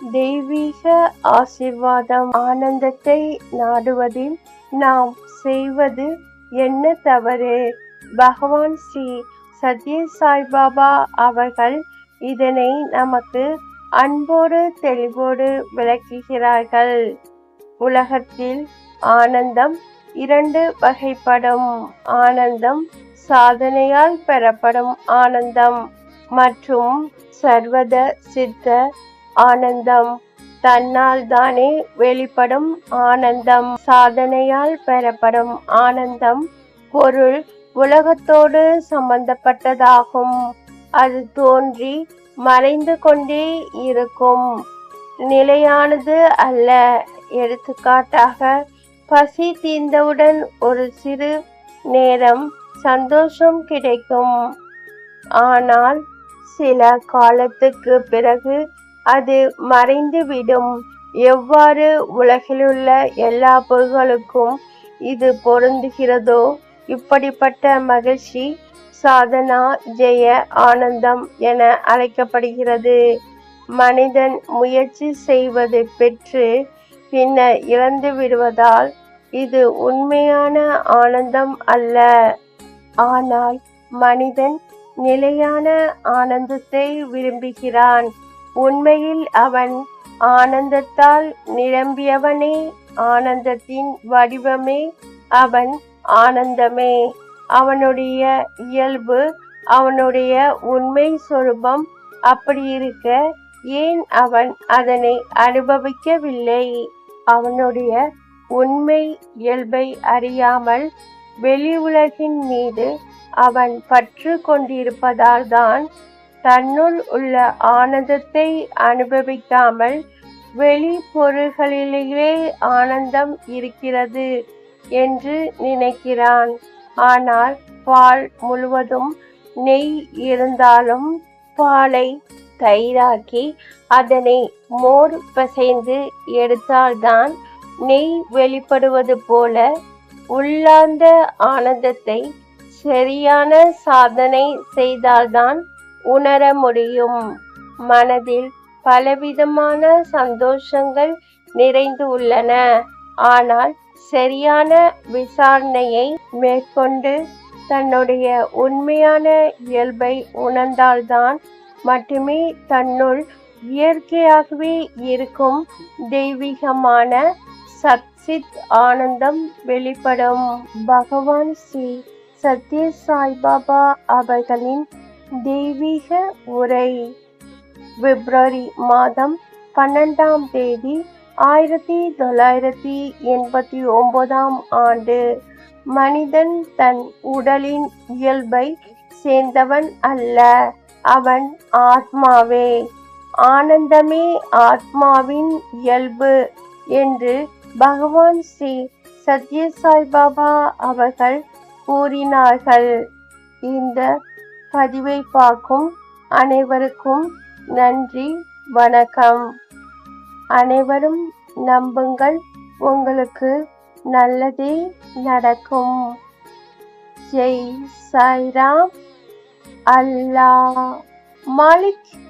தெய்வீக ஆசிர்வாதம் ஆனந்தத்தை நாடுவதில் நாம் செய்வது என்ன தவறு? பகவான் ஸ்ரீ சத்ய சாய்பாபா அவர்கள் இதனை நமக்கு அன்போடு தெளிவோடு விளக்குகிறார்கள். உலகத்தில் ஆனந்தம் இரண்டு வகைப்படும். ஆனந்தம் சாதனையால் பெறப்படும் ஆனந்தம் மற்றும் சர்வத சித்த ஆனந்தம். தன்னால் தானே வெளிப்படும் ஆனந்தம். சாதனையால் பெறப்படும் ஆனந்தம் பொருள் உலகத்தோடு சம்பந்தப்பட்டதாகும். அது தோன்றி மறைந்து கொண்டே இருக்கும். நிலையானது அல்ல. எடுத்துக்காட்டாக பசி தீர்ந்தவுடன் ஒரு சிறு நேரம் சந்தோஷம் கிடைக்கும். ஆனால் சில காலத்துக்கு பிறகு அது மறைந்துவிடும். எவ்வாறு உலகிலுள்ள எல்லா பொருள்களுக்கும் இது பொருந்துகிறதோ இப்படிப்பட்ட மகிழ்ச்சி சாதனா ஜெய ஆனந்தம் என அழைக்கப்படுகிறது. மனிதன் முயற்சி செய்வது பெற்று பின்னர் இழந்து விடுவதால் இது உண்மையான ஆனந்தம் அல்ல. ஆனால் மனிதன் நிலையான ஆனந்தத்தை விரும்புகிறான். உண்மையில் அவன் ஆனந்தத்தால் நிரம்பியவனே ஆனந்தத்தின் வடிவமே அவன் ஆனந்தமே. அவனுடைய இயல்பு அவனுடைய உண்மை சொரூபம் அப்படி இருக்க ஏன் அவன் அதனை அனுபவிக்கவில்லை? அவனுடைய உண்மை இயல்பை அறியாமல் வெளி உலகின் மீது அவன் பற்று கொண்டிருப்பதால்தான் தன்னுள் உள்ள ஆனந்தத்தை அனுபவிக்காமல் வெளி பொருள்களிலேயே ஆனந்தம் இருக்கிறது என்று நினைக்கிறான். ஆனால் பால் முழுவதும் நெய் இருந்தாலும் பாலை தயிராக்கி அதனை மோர் பிசைந்து எடுத்தால்தான் நெய் வெளிப்படுவது போல உள்ளார்ந்த ஆனந்தத்தை சரியான சாதனை செய்தால்தான் உணர முடியும். மனதில் பலவிதமான சந்தோஷங்கள் நிறைந்து உள்ளன. ஆனால் சரியான விசாரணையை மேற்கொண்டு தன்னுடைய உண்மையான இயல்பை உணர்ந்தால்தான் மட்டுமே தன்னுள் இயற்கையாகவே இருக்கும் தெய்வீகமான சத்சித் ஆனந்தம் வெளிப்படும். பகவான் ஸ்ரீ சத்ய சாய்பாபா அவர்களின் தெய்வீக உரை. பிப்ரவரி மாதம் பன்னெண்டாம் தேதி ஆயிரத்தி தொள்ளாயிரத்தி எண்பத்தி ஒன்பதாம் ஆண்டு. மனிதன் தன் உடலின் இயல்பை சேர்ந்தவன் அல்ல அவன் ஆத்மாவே. ஆனந்தமே ஆத்மாவின் இயல்பு என்று பகவான் ஸ்ரீ சத்யசாய் பாபா அவர்கள் கூறினார்கள். இந்த பதிவை பார்க்கும் அனைவருக்கும் நன்றி வணக்கம். அனைவரும் நம்புங்கள் உங்களுக்கு நல்லதே நடக்கும். ஜெய் சாய்ராம். அல்லாஹ். மாலிக்.